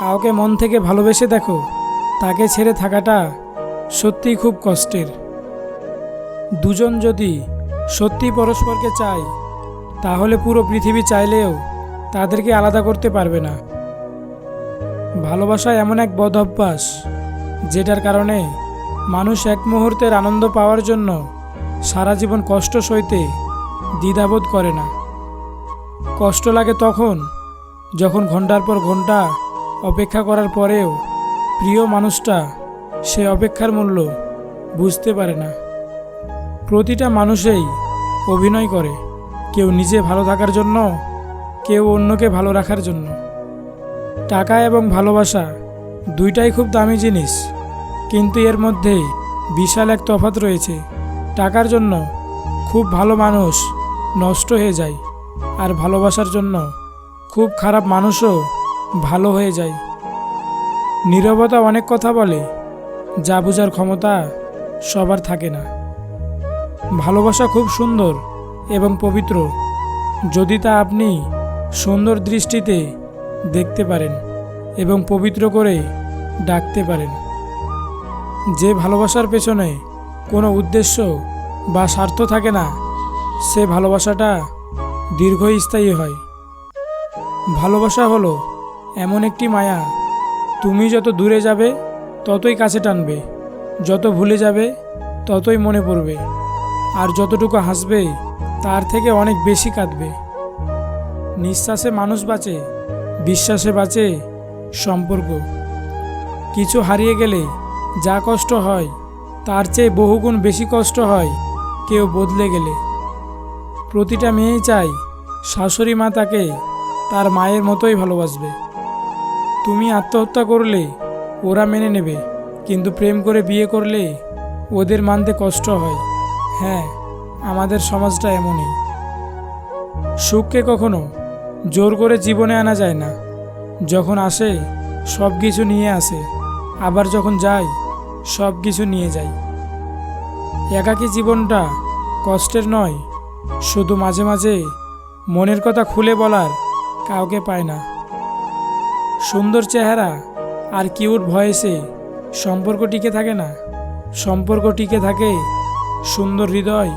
কাউকে মন থেকে ভালোবেসে দেখো, তাকে ছেড়ে থাকাটা সত্যিই খুব কষ্টের। দুজন যদি সত্যি পরস্পরকে চায়, তাহলে পুরো পৃথিবী চাইলেও তাদেরকে আলাদা করতে পারবে না। ভালোবাসা এমন এক বদ অভ্যাস, যেটার কারণে মানুষ এক মুহূর্তের আনন্দ পাওয়ার জন্য সারা জীবন কষ্ট সইতে দ্বিধাবোধ করে না। কষ্ট লাগে তখন, যখন ঘণ্টার পর ঘণ্টা অপেক্ষা করার পরেও প্রিয় মানুষটা সে অপেক্ষার মূল্য বুঝতে পারে না। প্রতিটা মানুষেই অভিনয় করে, কেউ নিজে ভালো থাকার জন্য, কেউ অন্যকে ভালো রাখার জন্য। টাকা এবং ভালোবাসা দুইটাই খুব দামি জিনিস, কিন্তু এর মধ্যে বিশাল এক তফাৎ রয়েছে। টাকার জন্য খুব ভালো মানুষ নষ্ট হয়ে যায়, আর ভালোবাসার জন্য খুব খারাপ মানুষও ভালো হয়ে যায়। নীরবতা অনেক কথা বলে, যা বোঝার ক্ষমতা সবার থাকে না। ভালোবাসা খুব সুন্দর এবং পবিত্র, যদি তা আপনি সুন্দর দৃষ্টিতে দেখতে পারেন এবং পবিত্র করে ডাকতে পারেন। যে ভালোবাসার পেছনে কোনো উদ্দেশ্য বা স্বার্থ থাকে না, সে ভালোবাসাটা দীর্ঘস্থায়ী হয়। ভালোবাসা হলো এমন একটি মায়া। তুমি যত দূরে যাবে, ততই কাছে টানবে। যত ভুলে যাবে, ততই মনে পড়বে। আর যতটুকু হাসবে, তার থেকে অনেক বেশি কাঁদবে। নিঃশ্বাসে মানুষ বাঁচে, বিশ্বাসে বাঁচে সম্পর্ক। কিছু হারিয়ে গেলে যা কষ্ট হয়, তার চেয়ে বহুগুণ বেশি কষ্ট হয় কেউ বদলে গেলে। প্রতিটা মেয়েই চায় শাশুড়ি মা তাকে তার মায়ের মতোই ভালোবাসবে। তুমি আত্মহত্যা করলে, ওরা মেনে নেবে। কিন্তু প্রেম করে বিয়ে করলে, ওদের মানতে কষ্ট হয়। হ্যাঁ আমাদের সমাজটা এমনই। সুখকে কখনো জোর করে জীবনে আনা যায় না। যখন আসে সব কিছু নিয়ে আসে। আবার যখন যায় সব কিছু নিয়ে যায়। একাকী জীবনটা কষ্টের নয়, শুধু মাঝে মাঝে মনের কথা খুলে বলার কাউকে পায় না। সুন্দর চেহারা আর কিউট ভয়েসে সম্পর্ক টিকে থাকে না। সম্পর্ক টিকে থাকে সুন্দর হৃদয়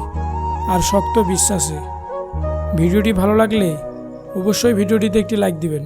আর শক্ত বিশ্বাসে। ভিডিওটি ভালো লাগলে অবশ্যই ভিডিওটিতে একটি লাইক দিবেন।